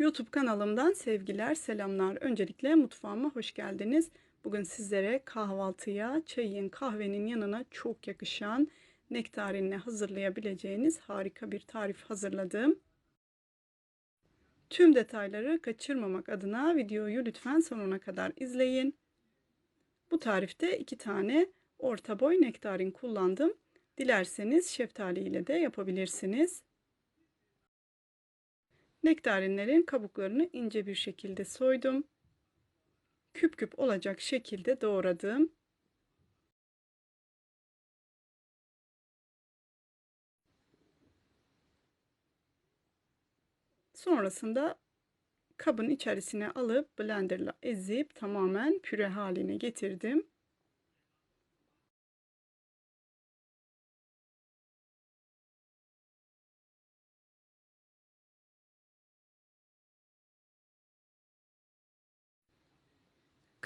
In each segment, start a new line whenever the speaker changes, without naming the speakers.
YouTube kanalımdan sevgiler, selamlar. Öncelikle mutfağıma hoş geldiniz. Bugün sizlere kahvaltıya, çayın, kahvenin yanına çok yakışan nektarinle hazırlayabileceğiniz harika bir tarif hazırladım. Tüm detayları kaçırmamak adına videoyu lütfen sonuna kadar izleyin. Bu tarifte iki tane orta boy nektarin kullandım. Dilerseniz şeftali ile de yapabilirsiniz. Nektarinlerin kabuklarını ince bir şekilde soydum. Küp küp olacak şekilde doğradım. Sonrasında kabın içerisine alıp blenderla ezip tamamen püre haline getirdim.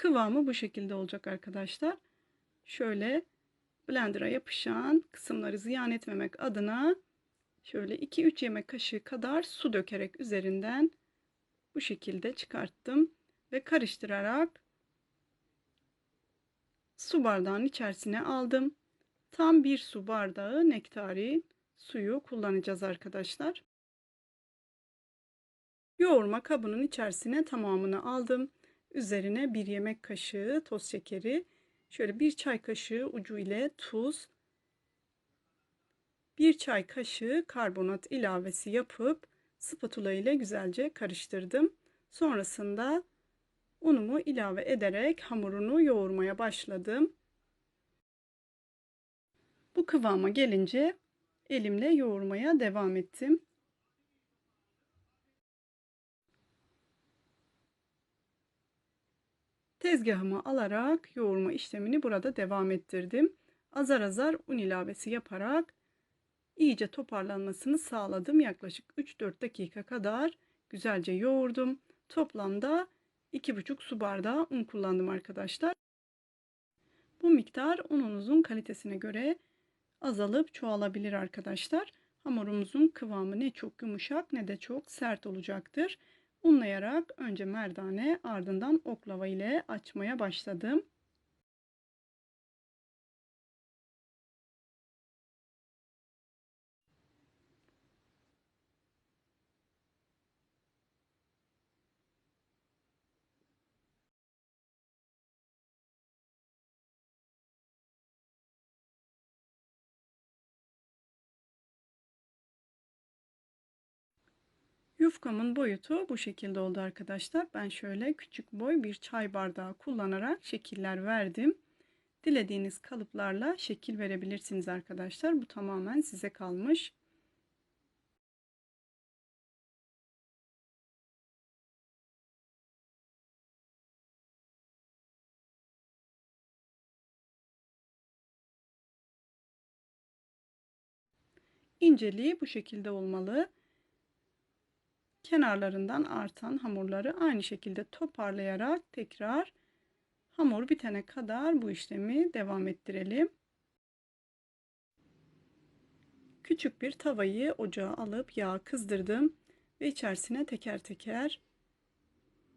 Kıvamı bu şekilde olacak arkadaşlar. Şöyle blender'a yapışan kısımları ziyan etmemek adına şöyle 2-3 yemek kaşığı kadar su dökerek üzerinden bu şekilde çıkarttım ve karıştırarak su bardağının içerisine aldım. Tam bir su bardağı nektari suyu kullanacağız arkadaşlar. Yoğurma kabının içerisine tamamını aldım. Üzerine bir yemek kaşığı toz şekeri, şöyle bir çay kaşığı ucu ile tuz, bir çay kaşığı karbonat ilavesi yapıp spatula ile güzelce karıştırdım. Sonrasında unumu ilave ederek hamurunu yoğurmaya başladım. Bu kıvama gelince elimle yoğurmaya devam ettim. Tezgahıma alarak yoğurma işlemini burada devam ettirdim. Azar azar un ilavesi yaparak iyice toparlanmasını sağladım. Yaklaşık 3-4 dakika kadar güzelce yoğurdum. Toplamda 2,5 su bardağı un kullandım arkadaşlar. Bu miktar ununuzun kalitesine göre azalıp çoğalabilir arkadaşlar. Hamurumuzun kıvamı ne çok yumuşak ne de çok sert olacaktır. Unlayarak önce merdane ardından oklava ile açmaya başladım. Yufkamın boyutu bu şekilde oldu arkadaşlar. Ben şöyle küçük boy bir çay bardağı kullanarak şekiller verdim. Dilediğiniz kalıplarla şekil verebilirsiniz arkadaşlar. Bu tamamen size kalmış. İnceliği bu şekilde olmalı kenarlarından artan hamurları aynı şekilde toparlayarak tekrar hamur bitene kadar bu işlemi devam ettirelim. Küçük bir tavayı ocağa alıp yağ kızdırdım ve içerisine teker teker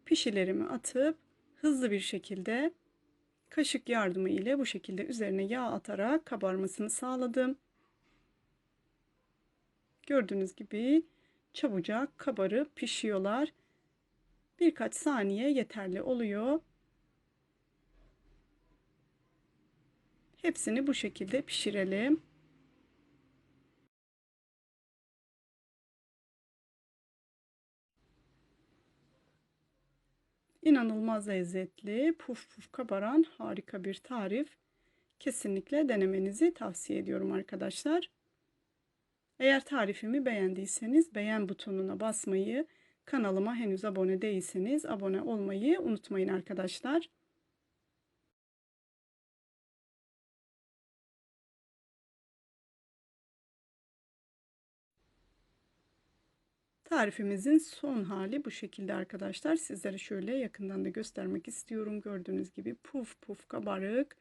pişilerimi atıp hızlı bir şekilde kaşık yardımı ile bu şekilde üzerine yağ atarak kabarmasını sağladım. Gördüğünüz gibi çabucak kabarıp pişiyorlar. Birkaç saniye yeterli oluyor. Hepsini bu şekilde pişirelim. İnanılmaz lezzetli, puf puf kabaran harika bir tarif. Kesinlikle denemenizi tavsiye ediyorum arkadaşlar. Eğer tarifimi beğendiyseniz beğen butonuna basmayı, kanalıma henüz abone değilseniz abone olmayı unutmayın arkadaşlar. Tarifimizin son hali bu şekilde arkadaşlar. Sizlere şöyle yakından da göstermek istiyorum. Gördüğünüz gibi puf puf kabarık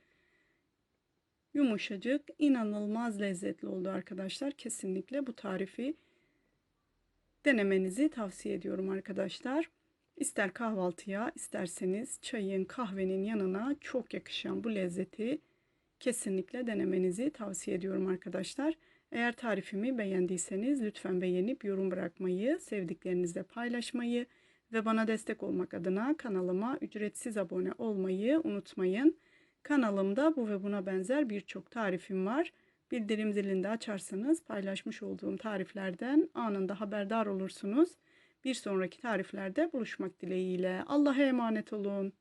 yumuşacık, inanılmaz lezzetli oldu arkadaşlar. Kesinlikle bu tarifi denemenizi tavsiye ediyorum arkadaşlar. İster kahvaltıya, isterseniz çayın, kahvenin yanına çok yakışan bu lezzeti kesinlikle denemenizi tavsiye ediyorum arkadaşlar. Eğer tarifimi beğendiyseniz lütfen beğenip yorum bırakmayı, sevdiklerinizle paylaşmayı ve bana destek olmak adına kanalıma ücretsiz abone olmayı unutmayın. Kanalımda bu ve buna benzer birçok tarifim var. Bildirim zilini açarsanız paylaşmış olduğum tariflerden anında haberdar olursunuz. Bir sonraki tariflerde buluşmak dileğiyle. Allah'a emanet olun.